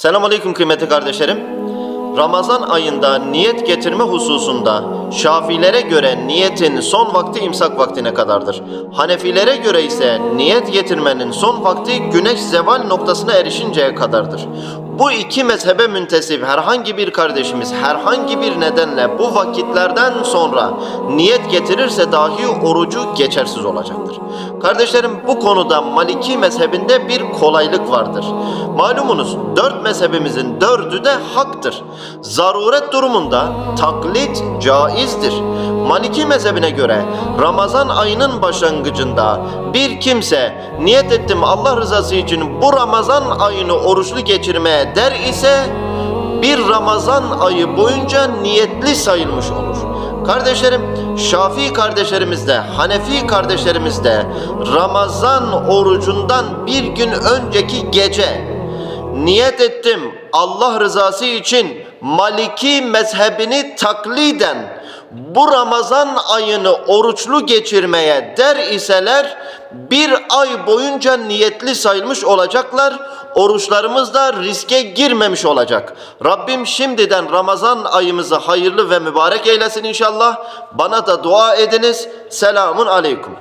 Selamun Aleyküm kıymetli kardeşlerim. Ramazan ayında niyet getirme hususunda Şafilere göre niyetin son vakti imsak vaktine kadardır. Hanefilere göre ise niyet getirmenin son vakti güneş zeval noktasına erişinceye kadardır. Bu iki mezhebe müntesip herhangi bir kardeşimiz herhangi bir nedenle bu vakitlerden sonra niyet getirirse dahi orucu geçersiz olacaktır. Kardeşlerim bu konuda Maliki mezhebinde bir kolaylık vardır. Malumunuz dört mezhebimizin dördü de haktır. Zaruret durumunda taklit caizdir. Maliki mezhebine göre Ramazan ayının başlangıcında bir kimse niyet ettim Allah rızası için bu Ramazan ayını oruçlu geçirmeye der ise bir Ramazan ayı boyunca niyetli sayılmış olur. Kardeşlerim, Şafii kardeşlerimiz de, Hanefi kardeşlerimiz de Ramazan orucundan bir gün önceki gece niyet ettim Allah rızası için Maliki mezhebini takliden bu Ramazan ayını oruçlu geçirmeye der iseler bir ay boyunca niyetli sayılmış olacaklar. Oruçlarımız da riske girmemiş olacak. Rabbim şimdiden Ramazan ayımızı hayırlı ve mübarek eylesin inşallah. Bana da dua ediniz. Selamun aleyküm.